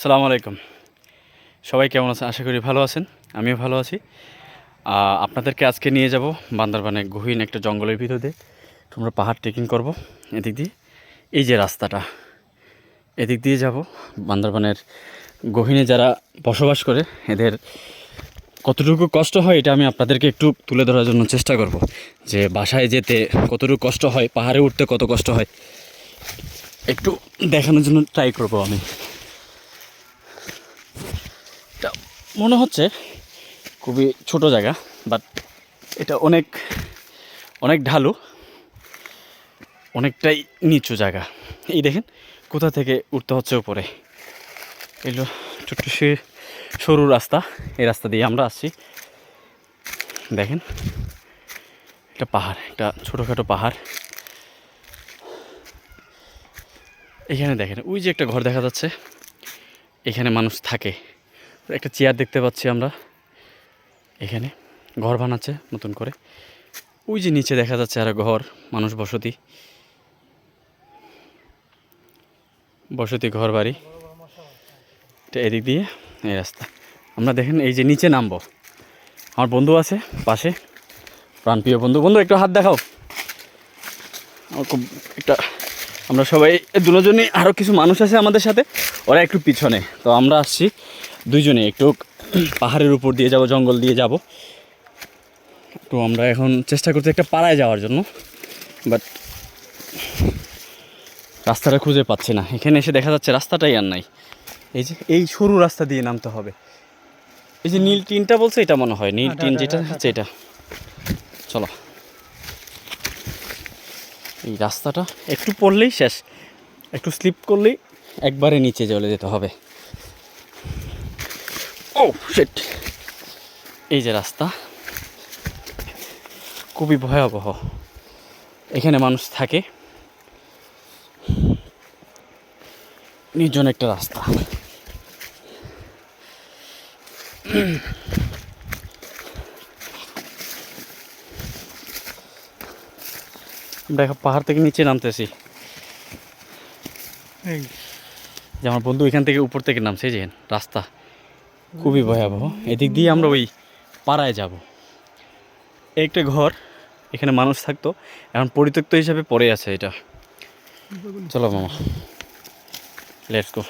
সালামু আলাইকুম। সবাই কেমন আছেন? আশা করি ভালো আছেন। আমিও ভালো আছি। আপনাদেরকে আজকে নিয়ে যাব বান্দরবানে গহীন একটা জঙ্গলের ভিতর। তোমরা পাহাড় ট্রেকিং করব এদিক দিয়ে। এই যে রাস্তাটা, এদিক দিয়ে যাব বান্দরবানের গহীনে যারা বসবাস করে, এদের কতটুকু কষ্ট হয় এটা আমি আপনাদেরকে একটু তুলে ধরার জন্য চেষ্টা করব। যে বাসায় যেতে কতটুকু কষ্ট হয়, পাহাড়ে উঠতে কত কষ্ট হয়, একটু দেখানোর জন্য ট্রাই করব আমি। এটা মনে হচ্ছে খুবই ছোট জায়গা বাট এটা অনেক অনেক ঢালু, অনেকটাই নিচু জায়গা। এই দেখেন, কোথা থেকে উঠতে হচ্ছে উপরে। এগুলো ছোট্ট সে- সরু রাস্তা, এই রাস্তা দিয়ে আমরা আসছি। দেখেন একটা পাহাড় একটা ছোটোখাটো পাহাড়। এখানে দেখেন, ওই যে একটা ঘর দেখা যাচ্ছে, এখানে মানুষ থাকে। একটা চেয়ার দেখতে পাচ্ছি আমরা। এখানে ঘর বানাচ্ছে নতুন করে। ওই যে নিচে দেখা যাচ্ছে আর ঘর, মানুষ বসতি। বসতি ঘর বাড়ি। এটা এদিক দিয়ে, এই রাস্তা। আমরা দেখেন এই যে নিচে নামবো। আমার বন্ধু আছে পাশে। প্রাণপ্রিয় বন্ধু। বন্ধু, একটু হাত দেখাও। আমার খুব একটা আমরা সবাই দুজনে আরও কিছু মানুষ আছে আমাদের সাথে ওরা একটু পিছনে। তো আমরা আসছি দুইজনে একটু পাহাড়ের উপর দিয়ে যাব জঙ্গল দিয়ে যাব। তো আমরা এখন চেষ্টা করছি একটা পাড়ায় যাওয়ার জন্য বাট রাস্তাটা খুঁজে পাচ্ছি না। এখানে এসে দেখা যাচ্ছে রাস্তাটাই আর নাই। এই যে এই সরু রাস্তা দিয়ে নামতে হবে। এই যে নীল টিনটা বলছে এটা মনে হয়। নীল টিন যেটা হচ্ছে এটা। চলো। এই রাস্তাটা? একটু পড়লেই শেষ। একটু স্লিপ করলেই একবারে নিচে চলে যেতে হবে। ও সেট এই যে রাস্তা খুবই ভয়াবহ। এখানে মানুষ থাকে। নির্জন একটা রাস্তা। এখন পাহাড় থেকে নিচে নামতেছি। এই। যে আমার বন্ধু এখান থেকে উপর থেকে নামছে যে রাস্তা। খুবই ভয়াবহ। এদিক দিয়ে আমরা ওই পাড়ায় যাব। একটা ঘর এখানে মানুষ থাকতো। এখন পরিত্যক্ত হিসাবে পড়ে আছে এটা। চলো মামা। লেটস গো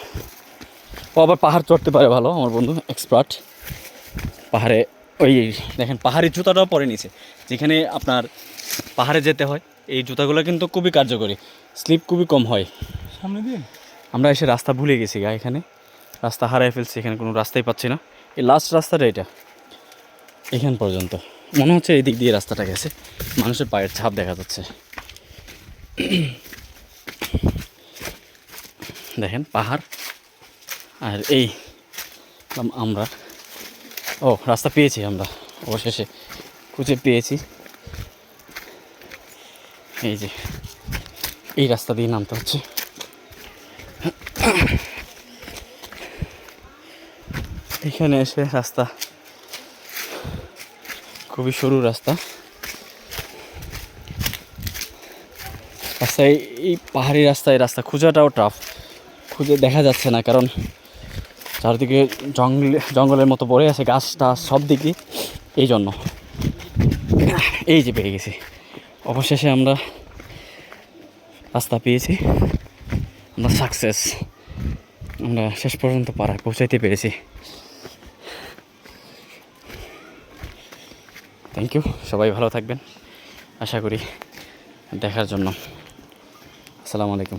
ও আবার পাহাড় চড়তে পারে ভালো আমার বন্ধু এক্সপার্ট পাহাড়ে ওই দেখেন পাহাড়ি জুতাটাও পরে নিছে। যেখানে আপনার পাহাড়ে যেতে হয় এই জুতাগুলো কিন্তু খুবই কার্যকরী। স্লিপ খুবই কম হয়। সামনে দিন আমরা এসে রাস্তা ভুলে গেছি গা এখানে। রাস্তা হারাই ফেলছি এখানে কোনো রাস্তাই পাচ্ছি না। এই লাস্ট রাস্তাটা এটা। এখান পর্যন্ত। মনে হচ্ছে এই দিক দিয়ে রাস্তাটা গেছে। মানুষের পায়ের ছাপ দেখা যাচ্ছে। দেখেন পাহাড়। আর এই আমরা ও, রাস্তা পেয়েছি আমরা। অবশেষে খুঁজে পেয়েছি। এই যে, এই রাস্তা দিয়ে নামতে হচ্ছে। এখানে এসে রাস্তা, খুবই সরু রাস্তা। রাস্তায়, এই পাহাড়ি রাস্তায় রাস্তা খোঁজাটাও টাফ খুঁজে দেখা যাচ্ছে না, কারণ চারদিকে জঙ্গল জঙ্গলের মতো পড়ে আছে গাছ টাছ সব দিকে। এই জন্য। এই যে পেয়ে গেছি। অবশেষে আমরা রাস্তা পেয়েছি। আমরা সাকসেস আমরা শেষ পর্যন্ত পাড়ায় পৌঁছাইতে পেরেছি। থ্যাংক ইউ সবাই ভালো থাকবেন। আশা করি দেখার জন্য। আসসালামু আলাইকুম।